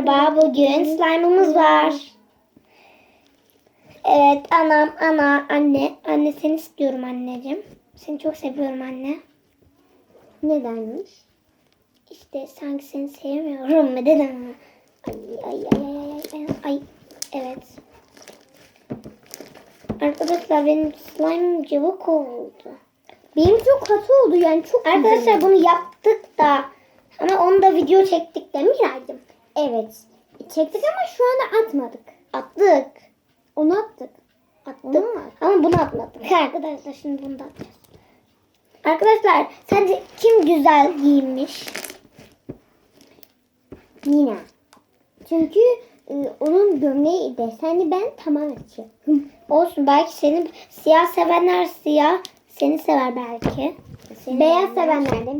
Merhaba, bugün slime'ımız var. Evet, anam, ana, anne. Anne seni istiyorum anneciğim. Seni çok seviyorum anne. Nedenmiş? İşte sanki seni sevmiyorum mu dedim. Ay, ay, ay, ay, ay, ay, ay. Evet. Arkadaşlar benim slime'ım cıvık oldu. Benim çok katı oldu yani çok Arkadaşlar güzel. bunu yaptık da ama onu da video çektik de Miray'cığım. Evet. Çektik ama şu anda atmadık. Attık. Onu attık. Attık. Onu mu attık? Ama bunu atmadık. Arkadaşlar şimdi bunu da atacağız. Arkadaşlar sence kim güzel giyinmiş? Mina. Çünkü e, onun gömleği desenli ben tamamen açıyorum. Olsun belki seni siyah sevenler siyah seni sever belki. Seni Beyaz sevenler de.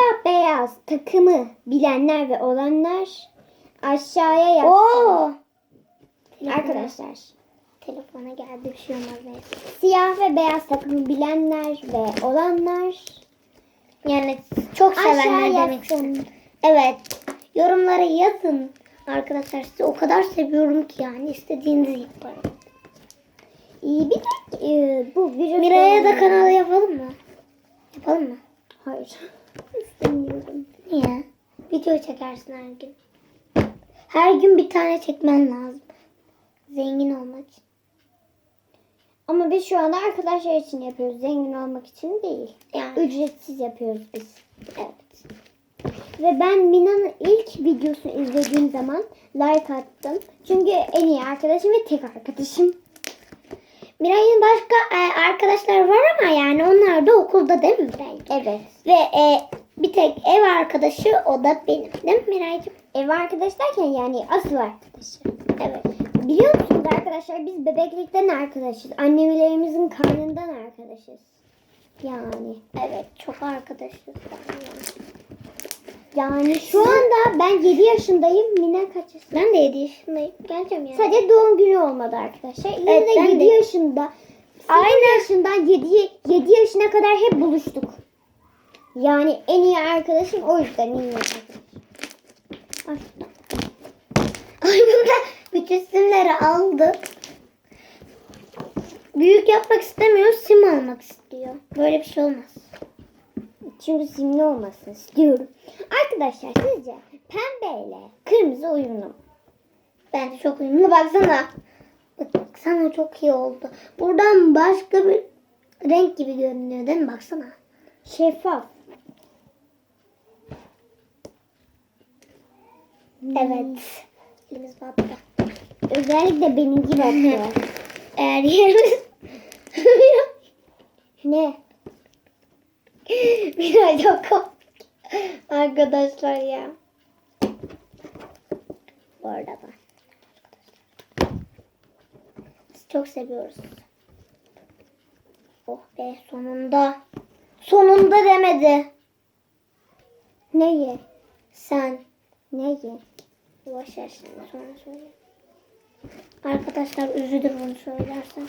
Siyah beyaz takımı bilenler ve olanlar aşağıya yaz. Oo. Arkadaşlar Telefona geldi bir şey olmaz neyse. siyah ve beyaz takımı bilenler ve olanlar Yani çok sevenler aşağıya demek yazsın. istedim. Evet. Yorumlara yazın. Arkadaşlar sizi o kadar seviyorum ki yani istediğinizi yaparım. İyi bir de e, bu virüs Miray'a da kanalı yapalım mı? Yapalım mı? Hayır. Video çekersin her gün. Her gün bir tane çekmen lazım. Zengin olmak için. Ama biz şu anda arkadaşlar için yapıyoruz. Zengin olmak için değil. Yani Ücretsiz yapıyoruz biz. evet. Ve ben Mina'nın ilk videosunu izlediğim zaman like attım. Çünkü en iyi arkadaşım ve tek arkadaşım. Miray'ın başka e, arkadaşlar var ama yani onlar da okulda değil mi Miray? Evet. Ve e, bir tek ev arkadaşı o da benim değil mi Miray'cığım? Ev arkadaş derken yani asıl arkadaşı. Evet. Biliyor musunuz arkadaşlar biz bebeklikten arkadaşız. Annelerimizin karnından arkadaşız. Yani. Evet çok arkadaşız. Yani şu anda ben 7 yaşındayım. Mina kaç yaşında? Ben de 7 yaşındayım. Geleceğim yani. Sadece doğum günü olmadı arkadaşlar. Yine Evet, de ben 7 de. yaşında. 8 Aynen. yaşından 7, 7 yaşına kadar hep buluştuk. Yani en iyi arkadaşım o yüzden en iyi arkadaşım. Ay. Ay bunda bütün simleri aldı. Büyük yapmak istemiyor, sim almak istiyor. Böyle bir şey olmaz. Çünkü simli olmasını istiyorum. Arkadaşlar sizce pembe ile kırmızı uyumlu mu? Bence çok uyumlu. Baksana. Baksana çok iyi oldu. Buradan başka bir renk gibi görünüyor değil mi? Baksana. Şeffaf. Evet. Elimiz battı. Özellikle benimki bakıyor. Eğer yerimiz... ne? Biraz çok komik. Arkadaşlar ya. Bu arada da. Biz çok seviyoruz. Oh be sonunda. Sonunda demedi. Neyi? Sen. Neyi? Yavaş yavaş sonra söyle. Arkadaşlar üzülür bunu söylersen.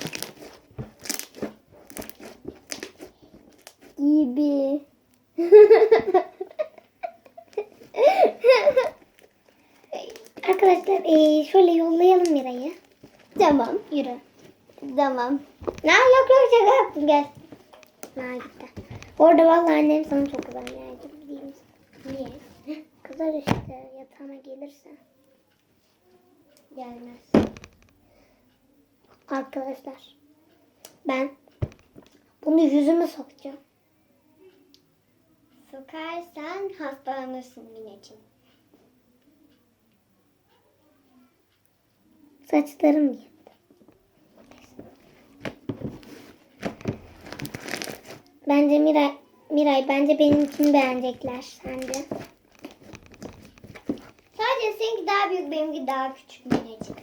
Gibi. Arkadaşlar eee, şöyle yollayalım Mira'yı. tamam. Yürü. Tamam. Ne yok yok şaka yaptım gel. Ha gitti. Orada vallahi annem sana çok kızar sana. Niye? Kızar işte yatağıma gelirse. Gelmez. Arkadaşlar ben bunu yüzüme sokacağım. Sokarsan hastalanırsın Mineciğim. Saçlarım gitti. Bence Miray, Miray bence benimkini beğenecekler sence. Seninki daha büyük, benimki daha küçük Mineciğim.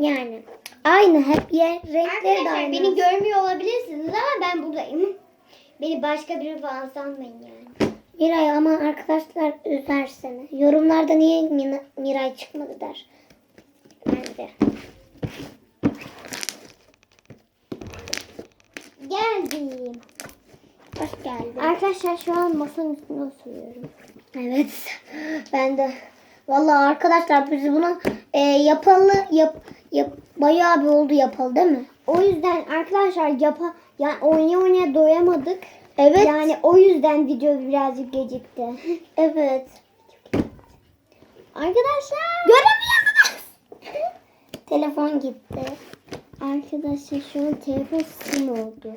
Yani aynı hep yer renkleri de Arkadaşlar aynı. beni görmüyor olabilirsiniz ama ben buradayım. Beni başka biri falan sanmayın yani. Miray ama arkadaşlar üzer seni. Yorumlarda niye Mina- Miray çıkmadı der. Bence. Geldim. Hoş geldin. Arkadaşlar şu an masanın üstünde oturuyorum. Evet. Ben de. Vallahi arkadaşlar biz bunu e, yapalı yap, yap bayağı bir oldu yapalı değil mi? O yüzden arkadaşlar yapa yani oynaya oynaya doyamadık. Evet. Yani o yüzden video birazcık gecikti. Evet. Arkadaşlar. Göremiyorsunuz. Telefon gitti. Arkadaşlar şu an telefon sim oldu.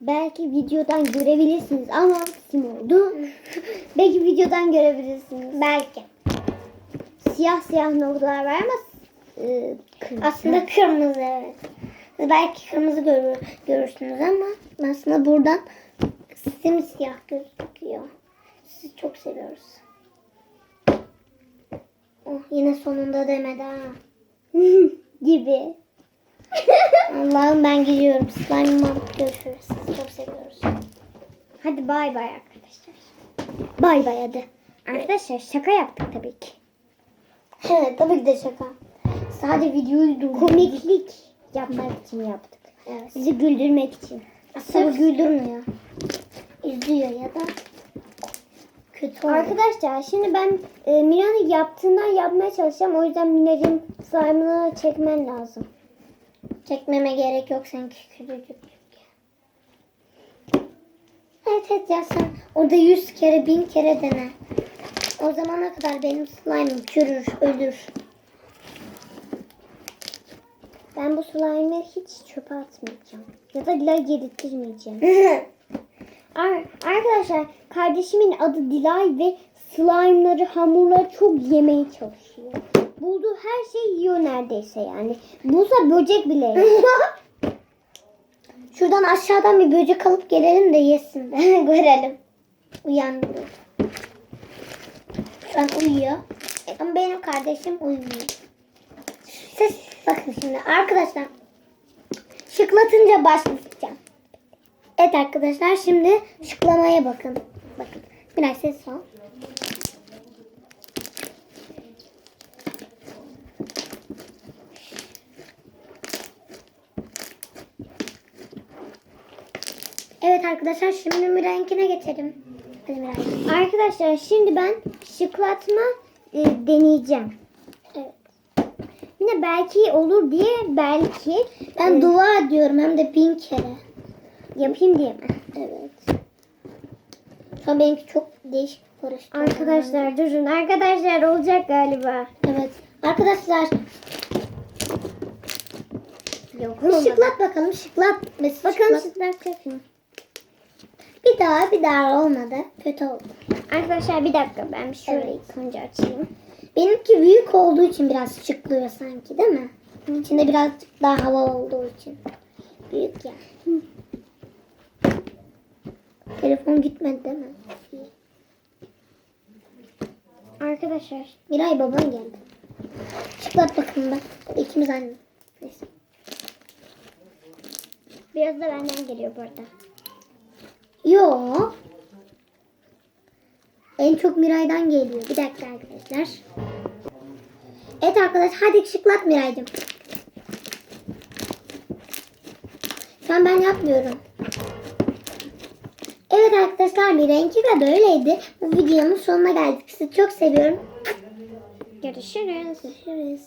Belki videodan görebilirsiniz ama sim oldu. Belki videodan görebilirsiniz. Belki. Siyah siyah noktalar var ama e, kırmızı. Aslında kırmızı evet. Siz belki kırmızı görür, görürsünüz ama aslında buradan simsiyah gözüküyor. Sizi çok seviyoruz. Oh, yine sonunda demedi ha. gibi. Allah'ım ben gidiyorum. Slime'ım görüşürüz. Sizi çok seviyoruz. Hadi bay bay arkadaşlar. Bay bay hadi. Arkadaşlar şaka yaptık tabii ki. Tabii ki de şaka. Sadece videoyu durdurduk. Komiklik yapmak için yaptık. Evet. Sizi güldürmek için. Aslında bu güldürmüyor. İzliyor ya da kötü oluyor. Arkadaşlar şimdi ben e, Mira'nın yaptığından yapmaya çalışacağım. O yüzden Mira'cığım slime'ını çekmen lazım. Çekmeme gerek yok sanki küçücük. Evet evet ya sen orada yüz kere bin kere dene. O zamana kadar benim slime'ım çürür, ölür. Ben bu slime'ı hiç çöpe atmayacağım. Ya da la yedirtmeyeceğim. Ar- arkadaşlar kardeşimin adı Dilay ve slime'ları hamurları çok yemeye çalışıyor. Bulduğu her şeyi yiyor neredeyse yani. Bulsa böcek bile. Şuradan aşağıdan bir böcek alıp gelelim de yesin görelim. Uyanmıyor. An uyuyor. Ama benim kardeşim uyumuyor. Siz bakın şimdi arkadaşlar. Şıklatınca başlayacağım. Evet arkadaşlar şimdi şıklamaya bakın. Bakın. Biraz ses ol. Evet arkadaşlar şimdi Miray'ınkine geçelim. Arkadaşlar şimdi ben şıklatma e, deneyeceğim. Evet. Yine belki olur diye belki Ben e, dua ediyorum hem de bin kere. yapayım diye mi? Evet. An benimki çok değişik karıştı. Arkadaşlar durun. Arkadaşlar olacak galiba. Evet. Arkadaşlar Yok. bir şıklat bakalım. Şıklat. Mesut Bakalım şıklat. şıklat yapayım. Bir daha bir daha olmadı. Kötü oldu. Arkadaşlar bir dakika ben bir şöyle Evet. ilk önce açayım. Benimki büyük olduğu için biraz şıklıyor sanki değil mi? İçinde birazcık daha hava olduğu için. Büyük yani. Telefon gitmedi değil mi? Arkadaşlar Miray baban geldi. Şıklat bakalım bak. İkimiz aynı. Neyse. biraz da benden geliyor bu arada. Yo. En çok Miray'dan geliyor. Bir dakika arkadaşlar. Evet arkadaşlar hadi şıklat Miray'cığım. Şu an ben yapmıyorum. Evet arkadaşlar bir renki de böyleydi. Bu videonun sonuna geldik. Sizi çok seviyorum. Görüşürüz. Görüşürüz.